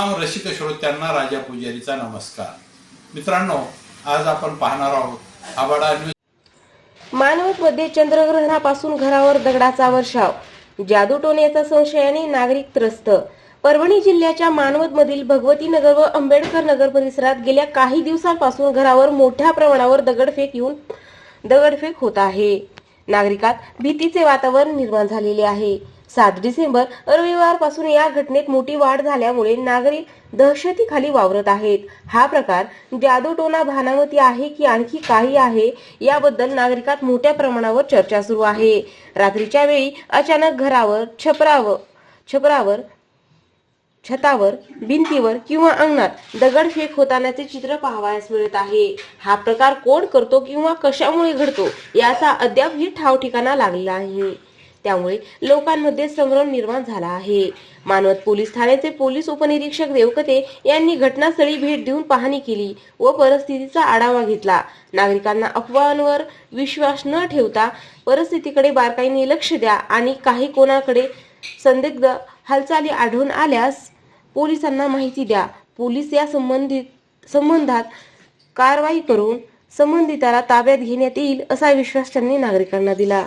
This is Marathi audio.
रसिक श्रोत्यांना राजा पुजारीचा नमस्कार. मित्रांनो आज आपण पाहणार आहोत आबाडा न्यूज मानवतमध्ये चंद्रग्रहणापासून घरावर दगडाचा वर्षाव. जादूटोण्याचा संशयाने नागरिक त्रस्त. परभणी जिल्ह्याच्या मानवतमधील भगवती नगर व आंबेडकर नगर परिसरात गेल्या काही दिवसांपासून घरावर मोठ्या प्रमाणावर दगडफेक येऊन दगडफेक होत आहे. नागरिकात भीतीचे वातावरण निर्माण झालेले आहे. सात डिसेंबर रविवारपासून या घटनेत मोठी वाढ झाल्यामुळे नागरिक दहशतीखाली वावरत आहेत. हा प्रकार जादूटोना भानावती आहे की आणखी काही आहे याबद्दल नागरिकात मोठ्या प्रमाणावर चर्चा सुरू आहे. रात्रीच्या वेळी अचानक घरावर छपरावर छपरावर छतावर भिंतीवर किंवा अंगणात दगडफेक होतानाचे चित्र पाहावयास मिळत आहे. हा प्रकार कोण करतो किंवा कशामुळे घडतो याचा अद्यापही ठाव ठिकाणा लागलेला आहे. त्यामुळे लोकांमध्ये संभ्रम निर्माण झाला आहे. मानवत पोलीस ठाण्याचे पोलीस उपनिरीक्षक देवकते यांनी घटनास्थळी भेट देऊन पाहणी केली व परिस्थितीचा आढावा घेतला. नागरिकांना अफवांवर विश्वास न ठेवता परिस्थितीकडे बारकाईने लक्ष द्या आणि काही कोणाकडे संदिग्ध हालचाली आढळून आल्यास पोलिसांना माहिती द्या. पोलीस या संबंधित संबंधात कारवाई करून संबंधिताला ताब्यात घेण्यात येईल असा विश्वास त्यांनी नागरिकांना दिला.